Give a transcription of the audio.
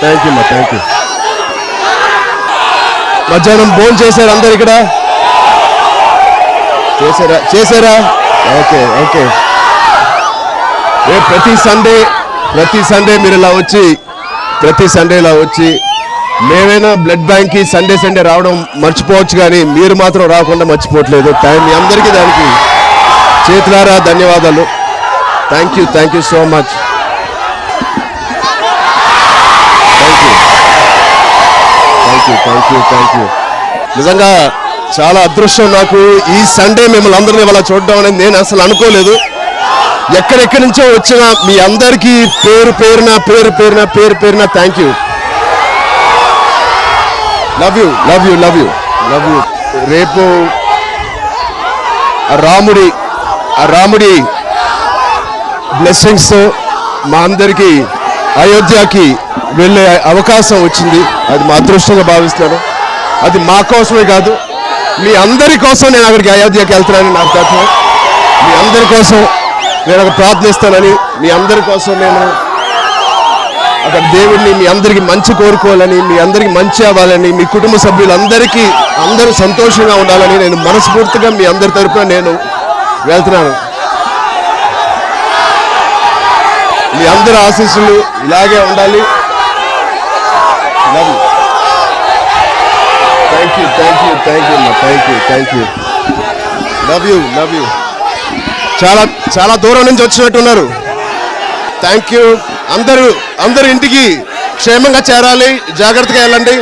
Thank you మా thank you మధ్యాహ్నం భోజనం చేశారు అందరు ఇక్కడ? చేశారా? చేశారా? Okay okay. రేపు ప్రతి సండే ప్రతి సండే మీరు ఇలా వచ్చి ప్రతి సండే ఇలా వచ్చి మేమైనా బ్లడ్ బ్యాంక్కి సండే సండే రావడం మర్చిపోవచ్చు కానీ మీరు మాత్రం రాకుండా మర్చిపోవట్లేదు. థ్యాంక్ మీ అందరికీ దానికి చేతులారా ధన్యవాదాలు. Thank you thank you so much thank you thank you thank you నిజంగా చాలా అదృష్టం నాకు. ఈ సండే మిమ్మల్ని అందరినీ ఇలా చూడడం అనేది నేను అసలు అనుకోలేదు. ఎక్కడెక్కడి నుంచో వచ్చిన మీ అందరికీ పేరు పేరున పేరు పేరున పేరు పేరున thank you love you love you love you love you రేపు రాముడి ఆ రాముడి బ్లెస్సింగ్స్ మా అందరికీ అయోధ్యకి వెళ్ళే అవకాశం వచ్చింది. అది మా అదృష్టంగా భావిస్తున్నాను. అది మా కోసమే కాదు మీ అందరి కోసం నేను అక్కడికి అయోధ్యకి వెళ్తున్నానని నాకు తత్వం మీ అందరి కోసం నేను అక్కడ ప్రార్థిస్తానని మీ అందరి కోసం నేను అక్కడ దేవుడిని మీ అందరికీ మంచి కోరుకోవాలని మీ అందరికీ మంచి అవ్వాలని మీ కుటుంబ సభ్యులందరికీ అందరూ సంతోషంగా ఉండాలని నేను మనస్ఫూర్తిగా మీ అందరి తరపున నేను వెళ్తున్నాను. మీ అందరి ఆశీస్సులు ఇలాగే ఉండాలి. Thank you thank you thank you thank you thank you love you love you చాలా చాలా దూరం నుంచి వచ్చినట్టున్నారు. థ్యాంక్ యూ అందరూ అందరు ఇంటికి క్షేమంగా చేరాలి. జాగ్రత్తగా వెళ్ళండి.